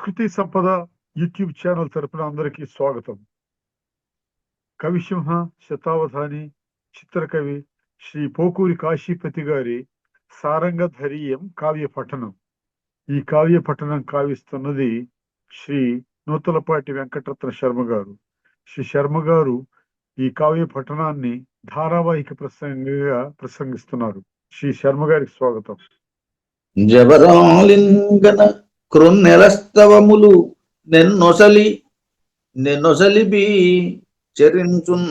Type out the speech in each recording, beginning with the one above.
సంస్కృతి సంపద YouTube channel తరపున అందరికీ స్వాగతం కవిసింహ శతావధాని చిత్రకవి శ్రీ పోకూరి కాశీపతి గారి సారంగధరీయం కావ్య పఠనం ఈ కావ్య పఠనం కావిస్తున్నది శ్రీ నూతలపాటి వెంకటరత్న శర్మ గారు శ్రీ శర్మ గారు ఈ కావ్య పఠనాన్ని ధారావాహిక ప్రసంగంగా ప్రసంగిస్తున్నారు. శ్రీ శర్మ గారికి స్వాగతం. జబరాలింగన కృన్నెలస్తవములు నెన్నొసలి నెన్నొసలిబి చరించున్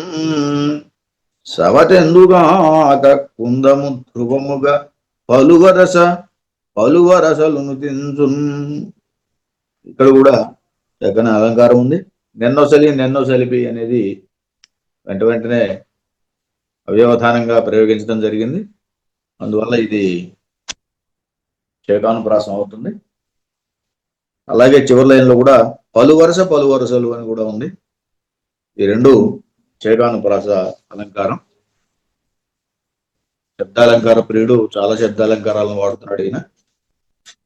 సవటెందుగాక కుందము ధ్రువముగా పలువరస పలువరసలును తించున్. ఇక్కడ కూడా చక్కని అలంకారం ఉంది. నెన్నొసలి నెన్నొసలిబి అనేది వెంట వెంటనే అవ్యవధానంగా ప్రయోగించడం జరిగింది. అందువల్ల ఇది చేకానుప్రాసం అవుతుంది. అలాగే చివరి లైన్లో కూడా పలు వరుస పలు వరుసలు అని కూడా ఉంది. ఈ రెండు చేకానుప్రాస అలంకారం. శబ్దాలంకార ప్రియుడు చాలా శబ్దాలంకారాలను వాడుతున్నాడు ఈయన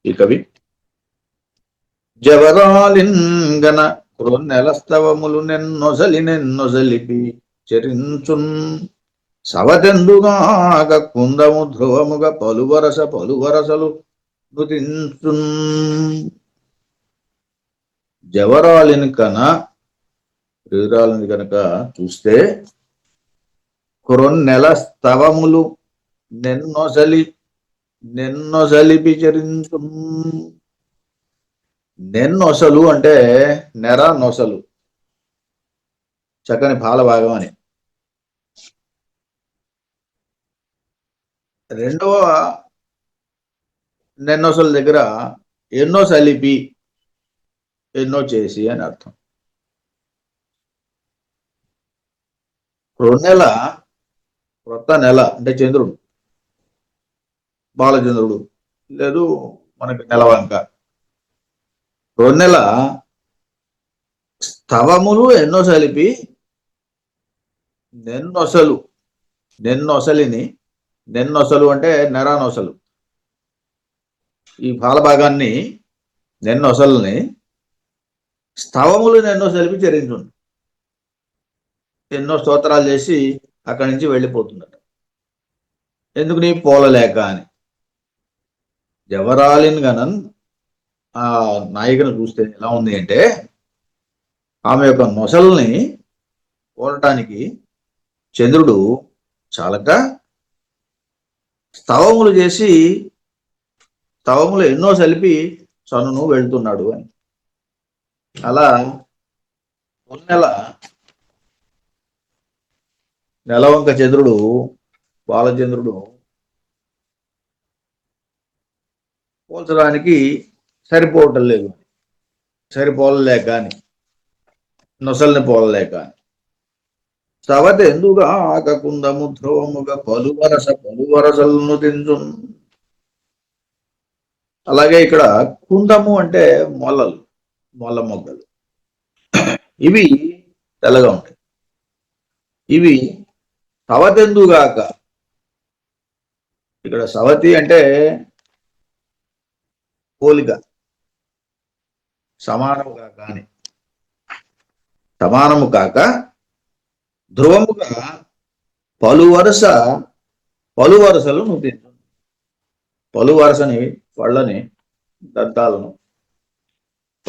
ఈ కవి. జవరాలింగన నెలస్తవములు నెన్నొసలి నెన్నొసలిపి చరించున్ సవతెందుగాక కుందము ధ్రువముగా పలువరస పలువరసలు నుతించున్ జవరాలిని కన ప్రియురాలిని కనుక చూస్తే నెల స్తవములు నెన్నొసలి నెన్నొసలి విచరించు నెన్నొసలు అంటే నెర నొసలు చక్కని పాల భాగం అని. రెండవ నెన్నోసల దగ్గర ఎన్నో సలిపి ఎన్నో చేసి అని అర్థం నెల కొత్త నెల అంటే చంద్రుడు బాలచంద్రుడు లేదు మనకి నెలవంక నెల స్తవములు ఎన్నో సలిపి నెన్నొసలు నెన్నొసలిని నెన్నొసలు అంటే నెరానొసలు ఈ భాగాన్ని నెన్నొసల్ని స్తవములు ఎన్నో సెలిపి చరించుంది ఎన్నో స్తోత్రాలు చేసి అక్కడి నుంచి వెళ్ళిపోతుందట. ఎందుకు నీ పోలలేక అని. జవరాలిన్ గనన్ ఆ నాయికను చూస్తే ఎలా ఉంది అంటే ఆమె యొక్క నొసల్ని పోలటానికి చంద్రుడు చాలక స్తవములు చేసి స్తవములు ఎన్నో సలిపి సనును వెళ్తున్నాడు అని. అలా నెల నెలవంక చంద్రుడు బాలచంద్రుడు పోల్చడానికి సరిపోవటం లేదు. సరిపోలలేక అని. నొసల్ని పోలలేక అని. సవత ఎందుగా ఆకకుందము ధ్రువముగా పలువరస పలువరసలను తించు అలాగే ఇక్కడ కుందము అంటే మొలలు. మొల్ల మొగ్గలు. ఇవి తెల్లగా ఉంటాయి. ఇవి సవతెందుగాక ఇక్కడ సవతి అంటే పోలిక. సమానము కాక అని. సమానము కాక ధ్రువముగా పలు వరుస పలు వరుసలు నువ్వు పలు వరుసని పళ్ళని దంతాలను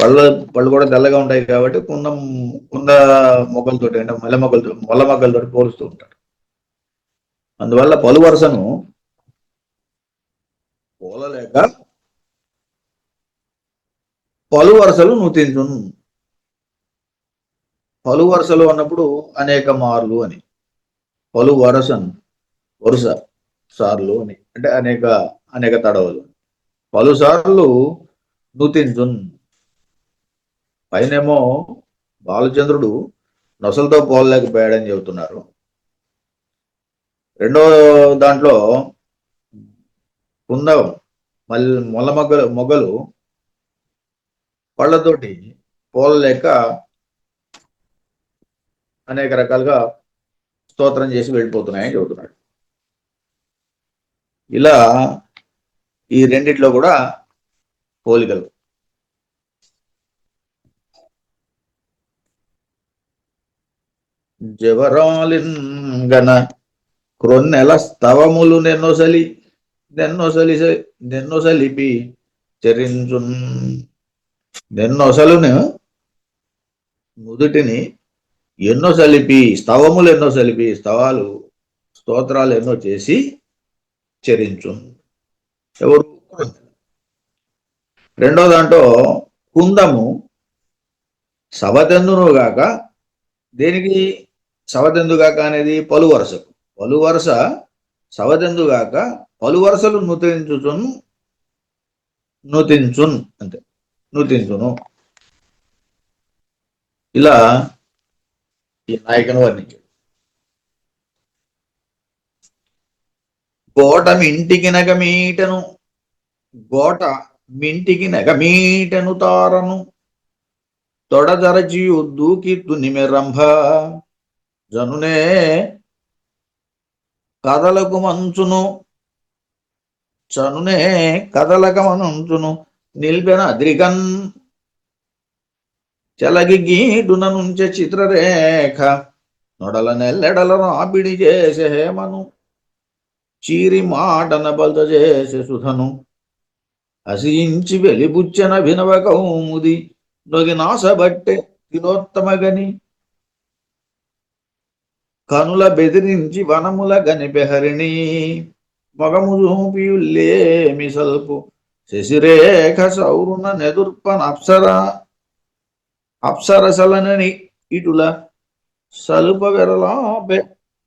పళ్ళు పళ్ళు కూడా తెల్లగా ఉంటాయి కాబట్టి కుంద కుంద మొగ్గలతో అంటే మల్లె మొగ్గలతో మొల్ల మొగ్గలతో పోలుస్తూ ఉంటారు. అందువల్ల పలు వరుసను పోలలేక పలు వరుసలు నూతించు పలు వరుసలు అన్నప్పుడు అనేక మార్లు అని. పలు వరసను వరుస సార్లు అని. అంటే అనేక అనేక తడవలు. పలుసార్లు నూతించున్ పైనేమో బాలచంద్రుడు నొసలతో పోలలేకపోయాడని చెబుతున్నారు. రెండో దాంట్లో కుందం మల్ మొల మొగ్గలు మొగ్గలు పళ్ళతోటి పోలలేక అనేక రకాలుగా స్తోత్రం చేసి వెళ్ళిపోతున్నాయని చెబుతున్నాడు ఇలా ఈ రెండిట్లో కూడా పోలికలు. జవరాలింగన క్రొన్నెల స్తవములు నెన్నొసలి నెన్నొసలి నెన్నొసలిపి చరించు నెన్నొసలును నుదుటిని ఎన్నో సలిపి స్తవములు ఎన్నో సలిపి స్తవాలు స్తోత్రాలు ఎన్నో చేసి చరించు ఎవరు? రెండో దాంట్లో కుందము సవతెందునుగాక దేనికి సవదెందుగాక అనేది పలు వరుసకు పలు వరుస సవదెందుగాక పలు వరుసలు నూతించుచున్ నూతించున్ అంతే. నూతించును. ఇలా ఈ నాయకుని వర్ణించాడు. గోట మింటికి నగమీటను గోట మింటికి నగమీటను తారను తొడజరచియు దూకి తునిమెరంభ జనునే కదలకు మంచును. చనునే కదలక మనుంచును నిల్పెన అద్రికన్ చెలగి గీడున నుంచే చిత్రరేఖ. నొడల నెల్లెడల రాపిడి చేసే హేమను. చీరి మాటన బల్త చేసే సుధను. అసించి వెలిబుచ్చన భినవ కౌముది. నొగి నాసబట్టె తిలోత్తమగని కనుల బెదిరించి వనముల గనిపెహరిణి మగము చూపియుల్లేమి సల్పు శశిరేఖ సౌరుణ నెదుర్పన అప్సరా అప్సరసలనని ఇటుల సలుప వెరలాపే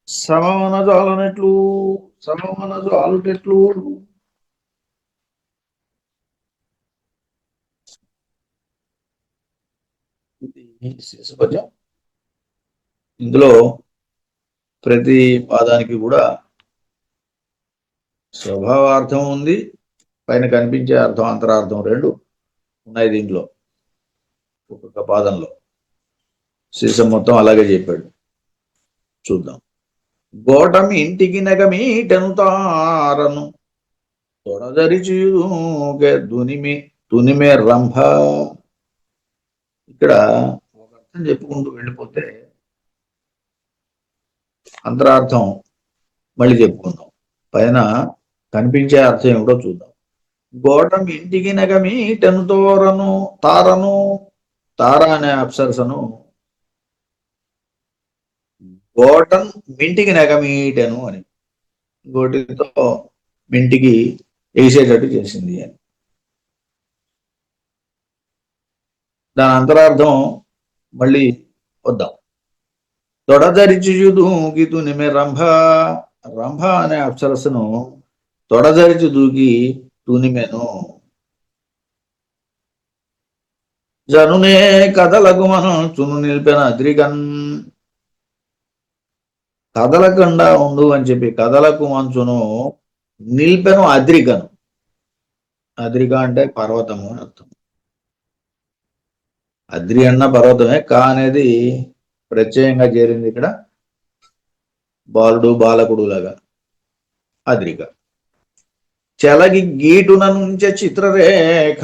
సమవన జాలనెట్లు సమవన జాలుటెట్లు. ఇందులో ప్రతి పాదానికి కూడా స్వభావార్థం ఉంది. పైన కనిపించే అర్థం అంతరార్థం రెండు ఉన్నాయి దీంట్లో ఒక్కొక్క పాదంలో. శీర్షం మొత్తం అలాగే చెప్పాడు. చూద్దాం. గోటమి ఇంటికి నగమీటను తారను తొడదరిచియుగే దునిమి తునిమే రంభ. ఇక్కడ ఒక అర్థం చెప్పుకుంటూ వెళ్ళిపోతే అంతరార్థం మళ్ళీ చెప్పుకుందాం. పైన కనిపించే అర్థం ఏమిటో చూద్దాం. గోటం ఇంటికి నగమి తోరను తారను తార అనే అప్సరసను గోటం మింటికి నగమీటను అని. గోటితో మింటికి వేసేటట్టు చేసింది అని. దాని అంతరార్థం మళ్ళీ వద్దాం. తొడదరిచియు దూకి రంభ. రంభ అనే అప్సరసను తొడదరిచి దూకి తునిమెను జనునే కథలకు మనం చును నిలిపిన అద్రికన్ కదలకుండా ఉండు అని చెప్పి కదలకు మంచును నిలిపెను అద్రికను అద్రిక అంటే పర్వతము అని అర్థం. అద్రి అన్న పర్వతమే కా అనేది ప్రత్యయంగా చేరింది ఇక్కడ. బాలుడు బాలకుడు లాగా. అద్రిక. చలగి గీటున నుంచే చిత్రరేఖ.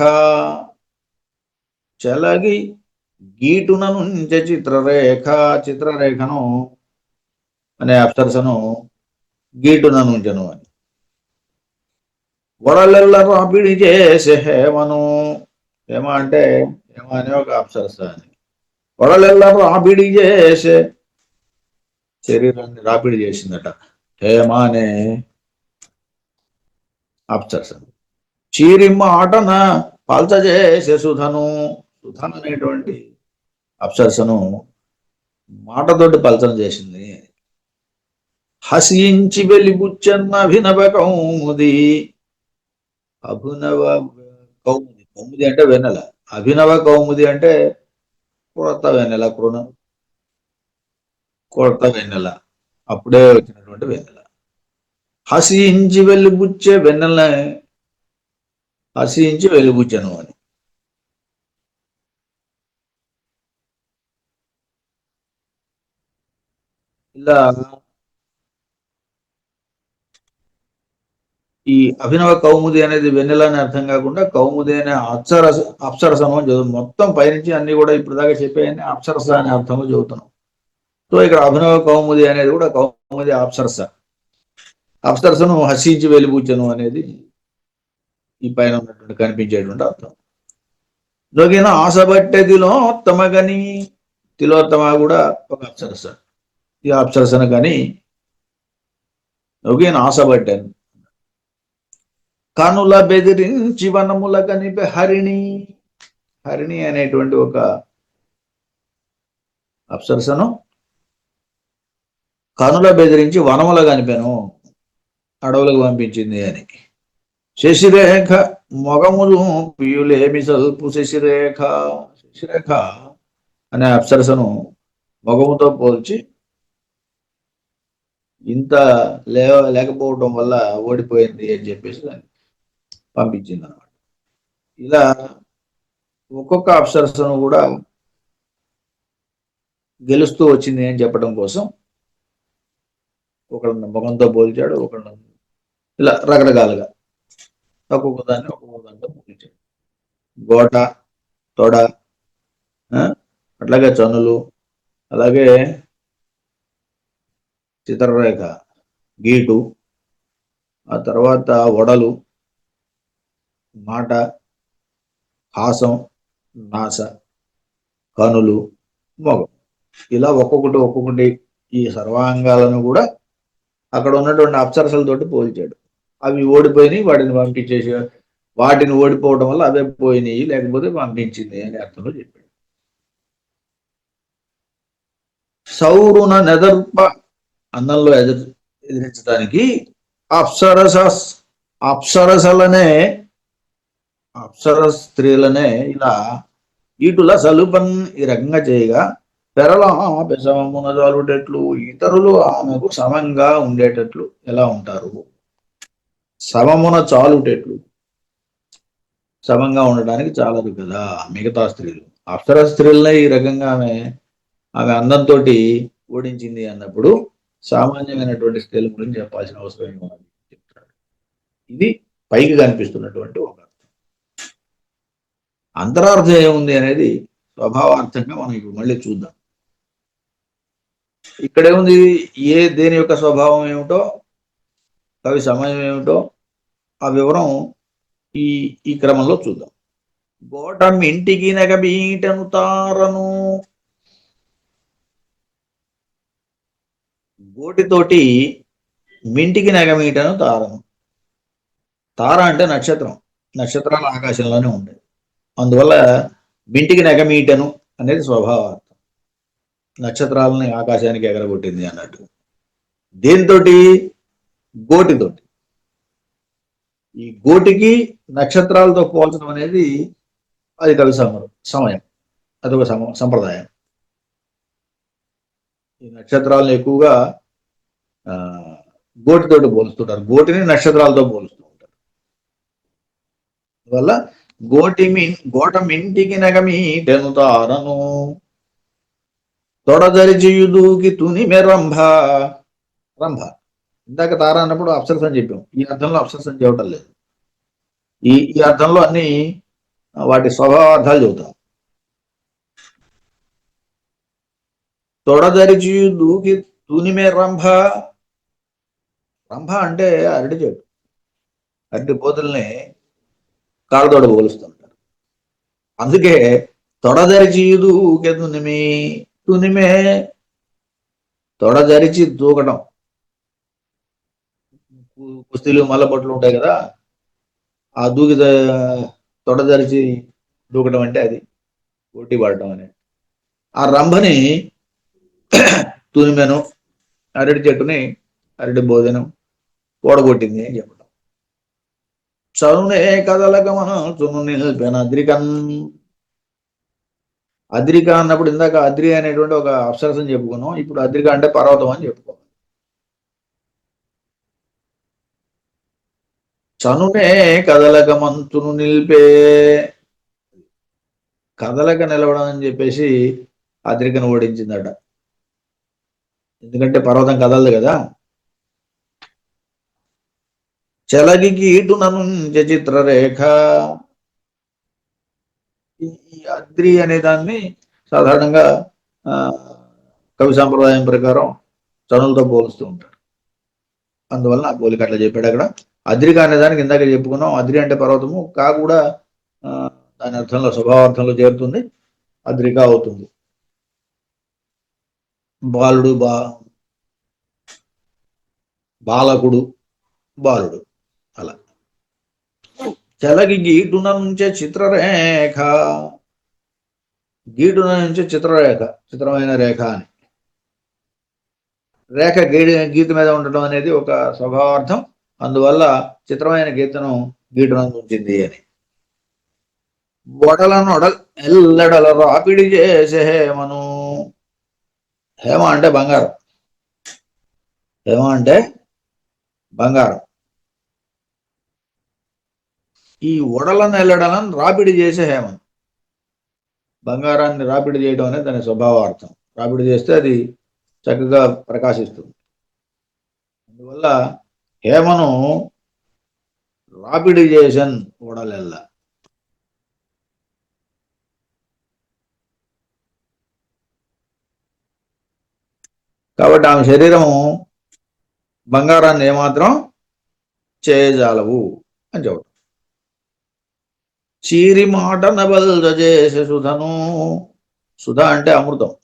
చలగి గీటున నుంచే చిత్రరేఖ. చిత్రరేఖను అనే అప్సరసను గీటున నుంచెను అని. వడలెల్ల రాపిడి చేసే హేమను. హేమ అంటే హేమ అనే ఒక అప్సరస అని. వడలెల్లా రాపిడి చేసే. శరీరాన్ని రాపిడి చేసిందట. హేమానే. ఆప్చర్స్ చీరిమ్మ ఆటన పాల్చజేసే సుధను. సుధన్ అనేటువంటి అప్సరసను మాటతోటి పలచన చేసింది. హసించి వెలిబుచ్చన్న అభినవ కౌముది. అభినవ కౌముది. కౌముది అంటే వెన్నెల. అభినవ కౌముది అంటే కొత్త వెన్నెల కృణ కొడత వెన్నెల. అప్పుడే వచ్చినటువంటి వెన్నెల. హసించి వెలిబుచ్చే వెన్నెల హసించి వెలిబుచ్చను అని. ఇలా ఈ అభినవ కౌముది అనేది వెన్నెల అని అర్థం కాకుండా కౌముది అనే అప్సరస అప్సరసము అని చదువు. మొత్తం పైనుంచి అన్ని కూడా ఇప్పుడు దాకా చెప్పాయని అప్సరస అనే అర్థము చదువుతున్నాం. సో ఇక్కడ అభినవ కౌముది అనేది కూడా కౌముది అప్సరస. అప్సరసను హసించి వెలిబుచ్చను అనేది ఈ పైన ఉన్నటువంటి కనిపించేటువంటి అర్థం. దొగిన తమ తిలోత్తమగని తిలోత్తమ కూడా ఒక అప్సరస. ఈ అప్సరసను కానీ దొగిన ఆశబట్టాను కనుల బెదిరించి వనముల కనిపే హరిణి. హరిణి అనేటువంటి ఒక అప్సరసను కనుల బెదిరించి వనముల కనిపాను అడవులకు పంపించింది అని. శశిరేఖ మొగములు పియులేమి సల్పు శశిరేఖ శశిరేఖ అనే అప్సరసను మొగముతో పోల్చి ఇంత లే లేకపోవడం వల్ల ఓడిపోయింది అని చెప్పేసి దాన్ని పంపించింది అనమాట ఇలా ఒక్కొక్క అప్సరసను కూడా గెలుస్తూ వచ్చింది అని చెప్పడం కోసం ఒకళ్ళని ముఖంతో పోల్చాడు ఒకళ్ళని ఇలా రకరకాలుగా ఒక్కొక్క దాన్ని ఒక్కొక్క దాంతో పోల్చాడు. గోట తొడ అట్లాగే చనులు అలాగే చిత్రరేఖ గీటు ఆ తర్వాత వడలు మాట హాసం నాస కనులు మొగం. ఇలా ఒక్కొక్కటి ఒక్కొక్కటి ఈ సర్వాంగాలను కూడా అక్కడ ఉన్నటువంటి అప్సరసలతోటి పోల్చాడు. అవి ఓడిపోయినాయి వాటిని పంపించేసి వాటిని ఓడిపోవడం వల్ల అవే పోయినాయి లేకపోతే పంపించింది అనే అర్థంలో చెప్పాడు. సౌరున నెదర్ప అన్నంలో ఎదురు ఎదిరించడానికి అప్సరస అప్సరసలనే అప్సర స్త్రీలనే ఇలా ఇటుల సలుపన్ ఈ రకంగా చేయగా పెరల ఆమె సమమున ఇతరులు ఆమెకు సమంగా ఉండేటట్లు ఎలా ఉంటారు? సమమున చాలుటట్లు. సమంగా ఉండడానికి చాలదు కదా మిగతా స్త్రీలు. అప్సర స్త్రీలనే ఈ రకంగా ఆమె ఆమె అందంతో ఓడించింది అన్నప్పుడు సామాన్యమైనటువంటి స్త్రీల గురించి చెప్పాల్సిన అవసరం ఏమని చెప్తాడు. ఇది పైకి కనిపిస్తున్నటువంటి ఒక అంతరార్థం ఏముంది అనేది స్వభావార్థంగా మనం ఇప్పుడు మళ్ళీ చూద్దాం. ఇక్కడ ఏముంది? ఏ దేని యొక్క స్వభావం ఏమిటో కవి సమయం ఏమిటో ఆ వివరం ఈ ఈ క్రమంలో చూద్దాం. గోటం ఇంటికి నెగబీటను తారను. గోటితోటి మింటికి నగమీటను తారను. తార అంటే నక్షత్రం. నక్షత్రాలు ఆకాశంలోనే ఉండేది అందువల్ల మింటికి నెగమీయటను అనేది స్వభావార్థం. నక్షత్రాలని ఆకాశానికి ఎగరగొట్టింది అన్నట్టు. దేనితోటి? గోటితోటి. ఈ గోటికి నక్షత్రాలతో పోల్చడం అనేది అది కవి సమరం సమయం. అదొక సమ సంప్రదాయం. ఈ నక్షత్రాలను ఎక్కువగా ఆ, గోటితోటి పోలుస్తుంటారు. గోటిని నక్షత్రాలతో పోలుస్తూ ఉంటారు. అందువల్ల గోటి గోటమింటికి గోట మింటికి నగమి తెనుతారను తొడదరిచియు దూకి తుని మెరంభ రంభ. ఇందాక తార అన్నప్పుడు అప్సరస్ అని చెప్పాం. ఈ అర్థంలో అప్సరస్ అని చెప్పటం లేదు. ఈ ఈ అర్థంలో అన్ని వాటి స్వభావార్థాలు చెబుతాం. తొడదరిచియు దూకి తునిమే రంభ. రంభ అంటే అరటి చెట్టు. అరటి పోతుల్ని కాళ్ళతోడ పోలుస్తుంటారు అందుకే తొడదరిచి దూకే తునిమి తునిమే తొడదరిచి దూకటం. కుస్తీలు మల్లబొట్లు ఉంటాయి కదా ఆ దూకి తొడదరిచి దూకటం అంటే అది పోటీ పడటం అని ఆ రంభని తునిమెను అరటి చెట్టుని అరటి భోజనం ఓడగొట్టింది అని చెప్పడం చదువునే కదలక మనం చును అద్రికన్ అద్రిక అన్నప్పుడు ఇందాక అద్రి అనేటువంటి ఒక అప్సరసం చెప్పుకున్నాం. ఇప్పుడు అద్రిక అంటే పర్వతం అని చెప్పుకోవాలి. చనునే కదలక మంతును నిలిపే కదలక నిలవడం అని చెప్పేసి అద్రికను ఓడించిందట. ఎందుకంటే పర్వతం కదలదు కదా. చలగికి ఇటు నుంచ చిత్రరేఖ. ఈ అద్రి అనే దాన్ని సాధారణంగా ఆ, కవి సాంప్రదాయం ప్రకారం చనులతో పోలుస్తూ ఉంటారు. అందువల్ల ఆ పోలిక అట్లా చెప్పాడు అక్కడ. అద్రిక అనే దానికి ఇందాక చెప్పుకున్నాం. అద్రి అంటే పర్వతము. కా కూడా దాని అర్థంలో స్వభావార్థంలో చేరుతుంది. అద్రిక అవుతుంది. బాలుడు బా బాలకుడు బాలుడు. చెలగి గీటున నుంచే చిత్రరేఖ. గీటున నుంచే చిత్రరేఖ చిత్రమైన రేఖ అని. రేఖ గీడి గీత మీద ఉండటం అనేది ఒక స్వభావార్థం అందువల్ల చిత్రమైన గీతను గీటున ఉంచింది అని. వడలను ఎల్లడల రాపిడి చేసే హేమను. హేమ అంటే బంగారం. హేమ అంటే బంగారం. ఈ ఉడలను ఎల్లడలను రాపిడి చేసే హేమం బంగారాన్ని రాపిడి చేయడం అనేది దాని స్వభావార్థం రాపిడి చేస్తే అది చక్కగా ప్రకాశిస్తుంది. అందువల్ల హేమను రాపిడి చేసన్ ఉడలెల్ల కాబట్టి ఆమె శరీరము బంగారాన్ని ఏమాత్రం చేయజాలవు అని చెప్పడం చీరి మాట నబల్ద చేసే సుధను సుధ అంటే అమృతం.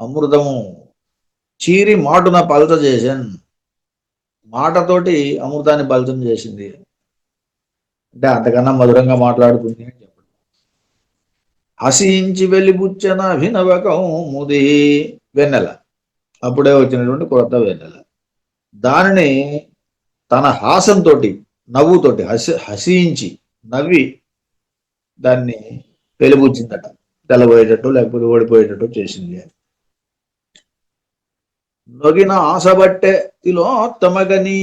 అమృతము. చీరి మాటున పలత చేసాను మాటతోటి అమృతాన్ని పలితం చేసింది. అంటే అంతకన్నా మధురంగా మాట్లాడుతుంది అని చెప్పడం. హసించి వెలిబుచ్చన అభినవకం ముది వెన్నెల. అప్పుడే వచ్చినటువంటి కొత్త వెన్నెల. దానిని తన హాసంతో నవ్వుతోటి హసి హసించి నవ్వి దాన్ని వెలిబుచ్చిందట తెల్లబోయేటట్టు లేకపోతే ఓడిపోయేటట్టు చేసింది అని నొగిన ఆశబట్టే తిలోత్తమగని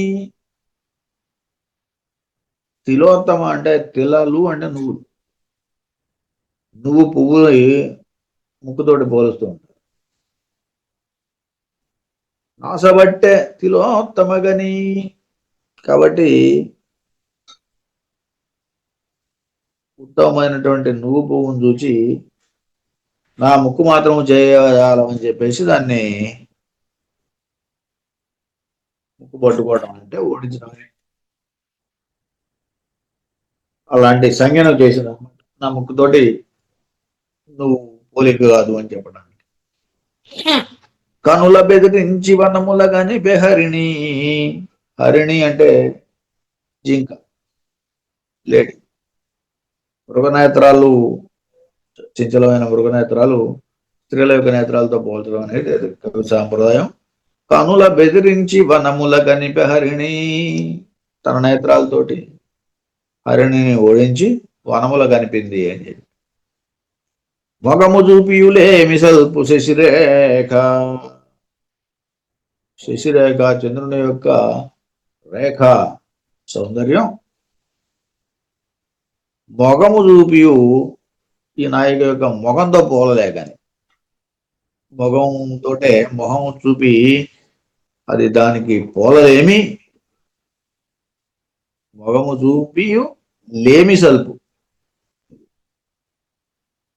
తిలోత్తమ అంటే తిలలు అంటే నువ్వులు నువ్వు పువ్వులు ముక్కుతోటి పోలుస్తూ ఉంటారు ఆశబట్టే తిలోత్తమగని కాబట్టి ఉత్తమమైనటువంటి నువ్వు పువ్వును చూచి నా ముక్కు మాత్రం చేయాలని చెప్పేసి దాన్ని ముక్కు పట్టుకోవడం అంటే ఓడించడం అలాంటి సంజ్ఞను చేసిన నా ముక్కుతోటి నువ్వు పోలిక కాదు అని చెప్పడానికి. కనుల బెదిరించి వనముల గాని బెహరిణి. హరిణి అంటే జింక. లేడీ. మృగనేత్రాలు చంచలమైన మృగనేత్రాలు స్త్రీల యొక్క నేత్రాలతో పోల్చడం అనేది కవి సాంప్రదాయం. కనుల బెదిరించి వనముల కనిపె హరిణి. తన నేత్రాలతోటి హరిణిని ఓడించి వనముల కనిపింది అని చెప్పి. మగము చూపియులేమి సల్పు శశిరేఖ. శశిరేఖ చంద్రుని యొక్క రేఖ సౌందర్యం మొగము చూపియు ఈ నాయకు యొక్క మొగంతో పోలలేకని. మొగంతో మొహం చూపి అది దానికి పోలలేమి. మొగము చూపి లేమి సల్పు.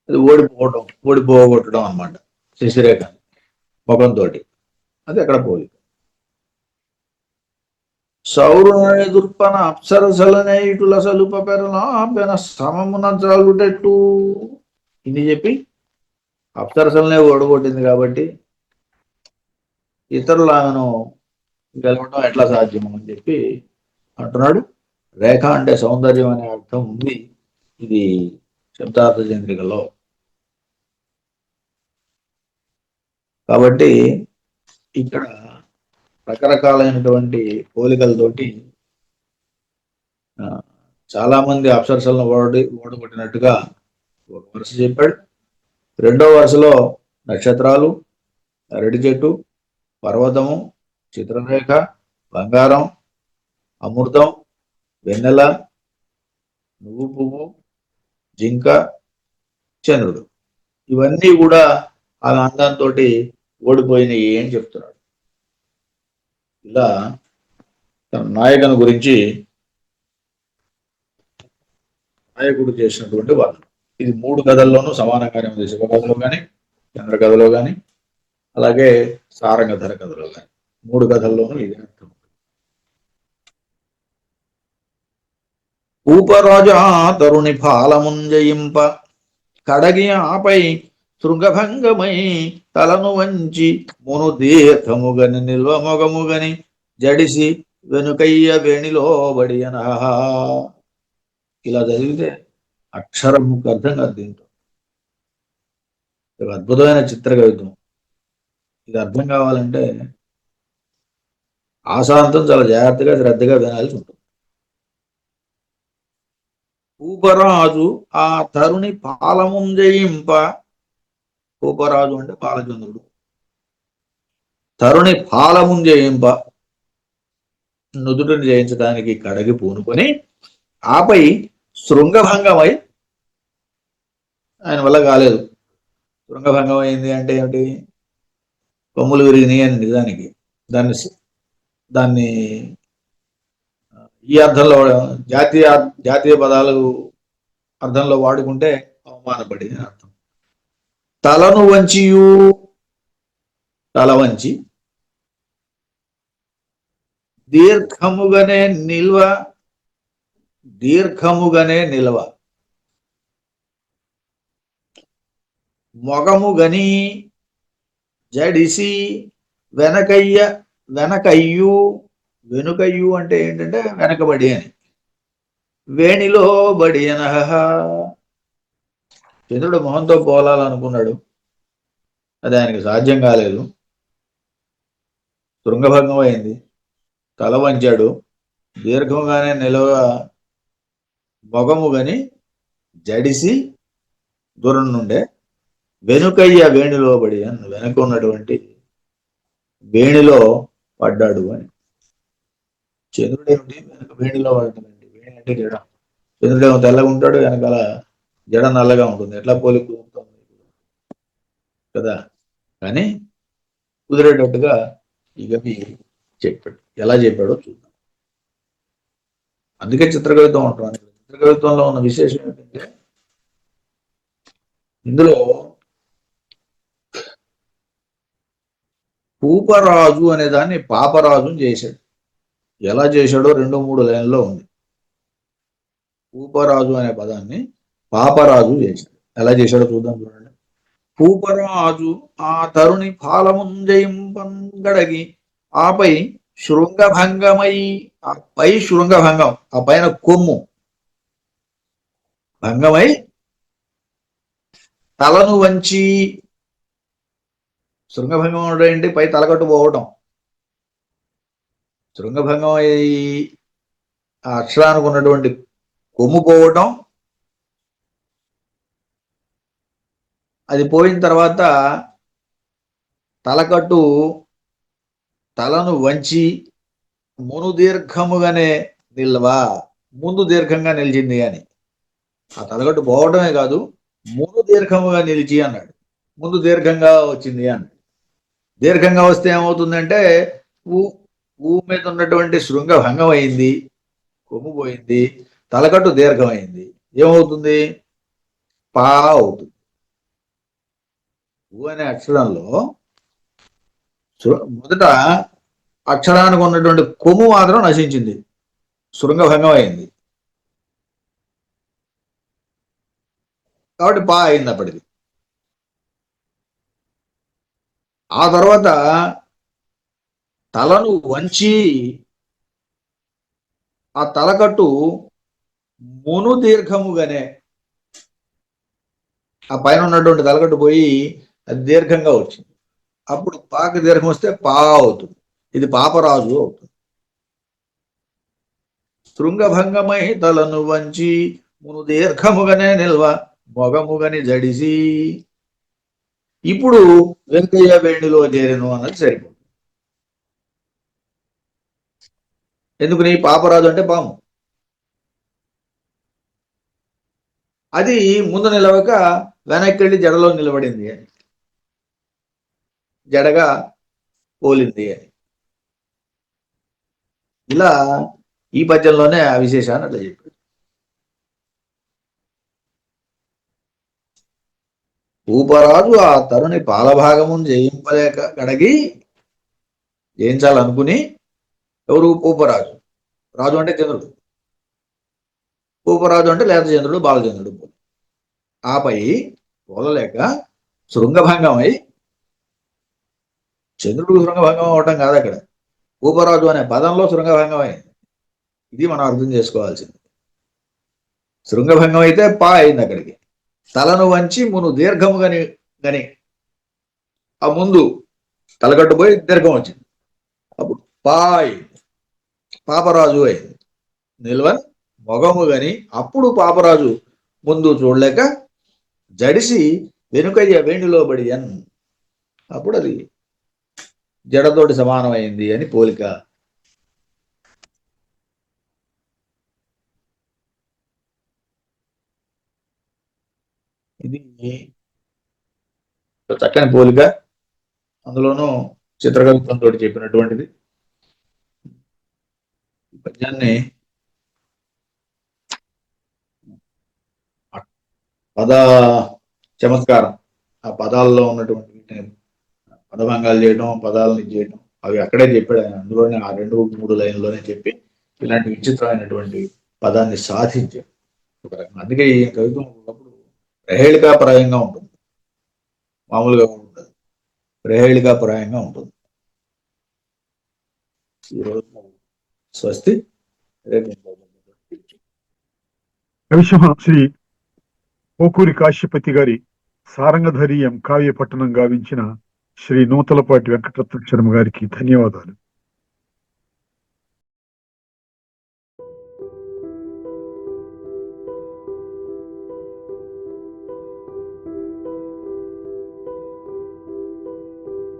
అది ఓడిపోవడం ఓడిపోగొట్టడం అన్నమాట. శశిరేఖ ముఖంతో అది అక్కడ పోలి సౌరుని దుర్పన అప్సరసలనే ఇటుల సలుప పెరలాపెన సమమున చాలుటెట్టు. ఇది చెప్పి అప్సరసలనే ఓడగొట్టింది కాబట్టి ఇతరులు ఆమెను గెలవడం ఎట్లా సాధ్యము అని చెప్పి అంటున్నాడు. రేఖ అంటే సౌందర్యం అనే అర్థం ఉంది. ఇది శబ్దార్థ చంద్రికలో కాబట్టి ఇక్కడ రకరకాలైనటువంటి పోలికలతోటి చాలామంది చాలా మంది అప్సరసలను ఓడి ఓడగొట్టినట్టుగా ఒక వరుస చెప్పాడు. రెండో వరుసలో నక్షత్రాలు అరటి చెట్టు పర్వతము చిత్రరేఖ బంగారం అమృతం వెన్నెల నువ్వు పువ్వు జింక చంద్రుడు. ఇవన్నీ కూడా ఆమె అందంతో ఓడిపోయినాయి అని చెప్తున్నాడు. ఇలా తన నాయకుని గురించి నాయకుడు చేసినటువంటి వర్ణన ఇది మూడు కథల్లోనూ సమానంగానే ఉంది శివ కథలో కానీ చంద్ర కథలో కానీ అలాగే సారంగధర కథలో కానీ మూడు కథల్లోనూ ఇది అర్థం. ఉపరాజా తరుణి ఫాలముంజయింప కడగి ఆపై శృంగభంగమై తలను వంచి మునుదీర్ఘముగని నిల్వమొగముగని జడిసి వెనుకయ్య వేణిలోబడి అనహ ఇలా చదివితే అక్షరం అర్థం కాదు దీంట్లో. అద్భుతమైన చిత్ర కవిత్వం ఇది అర్థం కావాలంటే ఆశాంతం చాలా జాగ్రత్తగా శ్రద్ధగా వినాల్సి ఉంటుంది. ఊపరాజు ఆ తరుణి పాలముంజయింప కోకరాజు అంటే బాలచంద్రుడు. తరుణి పాలముంజయింప నుదుటిని జయించడానికి కడగి పూనుకొని ఆపై శృంగభంగమై ఆయన వల్ల కాలేదు. శృంగభంగం అయింది అంటే ఏమిటి? కొమ్ములు విరిగినాయి అని నిజానికి. దాన్ని దాన్ని ఈ అర్థంలో జాతీయ జాతీయ పదాలు అర్థంలో వాడుకుంటే అవమానపడింది అర్థం. తలను వంచియు. తల వంచి. దీర్ఘముగానే నిల్వ. దీర్ఘముగానే నిల్వ. మొగము గని జడిసి వెనకయ్య వెనకయ్యు. వెనుకయ్యు అంటే ఏంటంటే వెనకబడి అని. వేణిలో బడి అనహ చంద్రుడు మొహంతో పోలాలనుకున్నాడు. అది ఆయనకి సాధ్యం కాలేదు. శృంగభంగం అయింది. తల వంచాడు. దీర్ఘంగానే నిలవ మొగము గని జడిసి దూరం నుండే వెనుకయ్య వేణిలో పడి అని వెనక ఉన్నటువంటి వేణిలో పడ్డాడు అని. చంద్రుడు ఏమిటి వెనక వేణిలో పడ్డాడండి వేణి అంటే జడ చంద్రుడు ఏమో తెల్లగా ఉంటాడు వెనకాల జడ నల్లగా ఉంటుంది. ఎట్లా పోలి కుదురుతుంది కదా? కానీ కుదిరేటట్టుగా ఈ కవి చెప్పాడు. ఎలా చెప్పాడో చూద్దాం. అందుకే చిత్రకవిత్వం అంటాం చిత్రకవిత్వంలో ఉన్న విశేషం ఏంటంటే ఇందులో పూపరాజు అనే దాన్ని పాపరాజు చేశాడు. ఎలా చేశాడో రెండు మూడు లైన్లో ఉంది. పూపరాజు అనే పదాన్ని పాపరాజు చేశాడు. ఎలా చేశాడో చూద్దాం చూడండి. పూపరాజు ఆ తరుణి పాలముంజయింపంగడగి ఆపై శృంగభంగమై ఆ పై శృంగభంగం ఆ పైన కొమ్ము. భంగమై తలను వంచి శృంగభంగం అంటే ఏంటి? పై తలకట్టు పోవటం. శృంగభంగం అయి ఆ అక్షరానికి ఉన్నటువంటి కొమ్ము పోవటం అది పోయిన తర్వాత తలకట్టు తలను వంచి మును దీర్ఘముగానే నిల్వ. ముందు దీర్ఘంగా నిలిచింది అని. ఆ తలకట్టు పోవడమే కాదు మును దీర్ఘముగా నిలిచి అన్నాడు. ముందు దీర్ఘంగా వచ్చింది అన్నాడు దీర్ఘంగా వస్తే ఏమవుతుందంటే ఊ ఊ మీద ఉన్నటువంటి శృంగ భంగం అయింది కొమ్ము పోయింది తలకట్టు దీర్ఘమైంది. ఏమవుతుంది? పా అవుతుంది. ఊ అనే అక్షరంలో మొదట అక్షరానికి ఉన్నటువంటి కొమ్ము మాత్రం నశించింది. శృంగభంగం అయింది కాబట్టి పా అయింది అప్పటికి ఆ తర్వాత తలను వంచి ఆ తలకట్టు మును దీర్ఘముగానే ఆ పైన ఉన్నటువంటి తలకట్టు పోయి అది దీర్ఘంగా వచ్చింది. అప్పుడు పాక దీర్ఘం వస్తే పా అవుతుంది. ఇది పాపరాజు అవుతుంది. శృంగభంగమై తలను వంచి మును దీర్ఘముగానే నిల్వ మొగముగని జడిసి. ఇప్పుడు వెంకయ్య వేణిలో చేరను అన్నది సరిపోతుంది. ఎందుకు నీ పాపరాజు అంటే పాము? అది ముందు నిలవక వెనక్కి వెళ్ళి జడలో నిలబడింది అని. జడగా పోలింది అని. ఇలా ఈ పద్యంలోనే ఆ విశేషాన్ని అట్లా చెప్పాడు. భూపరాజు ఆ తరుణి పాలభాగము జయింపలేక గడగి జయించాలనుకుని ఎవరు? ఊపరాజు. రాజు అంటే చంద్రుడు. ఊపరాజు అంటే లేత చంద్రుడు బాలచంద్రుడు ఆపై పోలలేక శృంగభంగమై చంద్రుడు శృంగభంగం అవటం కాదు అక్కడ. ఊపరాజు అనే పదంలో శృంగభంగం అయింది. ఇది మనం అర్థం చేసుకోవాల్సింది. శృంగభంగం అయితే పా అయింది అక్కడికి. తలను వంచి మును దీర్ఘము గని గని. ఆ ముందు తలకట్టుపోయి దీర్ఘం వచ్చింది. అప్పుడు పా అయింది. పాపరాజు అయింది. నిల్వ మొగము గని. అప్పుడు పాపరాజు ముందు చూడలేక జడిసి వెనుకయ్య వేణిలోబడి అన్ అప్పుడు అది జడతోటి సమానమైంది అని పోలిక. ఇది చక్కని పోలిక. అందులోనూ చిత్రకవిత్వంతో చెప్పినటువంటిది. పద్యాన్ని పద చమత్కారం ఆ పదాల్లో ఉన్నటువంటి పదభంగాలు చేయడం పదాలను ఇది చేయడం అవి అక్కడే చెప్పాడు ఆయన. అందులోనే ఆ రెండు మూడు లైన్లోనే చెప్పి ఇలాంటి విచిత్రమైనటువంటి పదాన్ని సాధించాడు. ఒక రకంగా. అందుకే ఈ కవిత్వం ఉన్నప్పుడు ప్రహేళికాపరాయంగా ఉంటుంది. మామూలుగా ఉంటుంది ప్రహేళికాపరాయంగా ఉంటుంది. ఈరోజు స్వస్తి రేపు శ్రీ పోకూరి కాశ్యపతి గారి సారంగధరీయం కావ్య పట్టణం గావించిన శ్రీ నూతలపాటి వెంకటరత్న శర్మ గారికి ధన్యవాదాలు.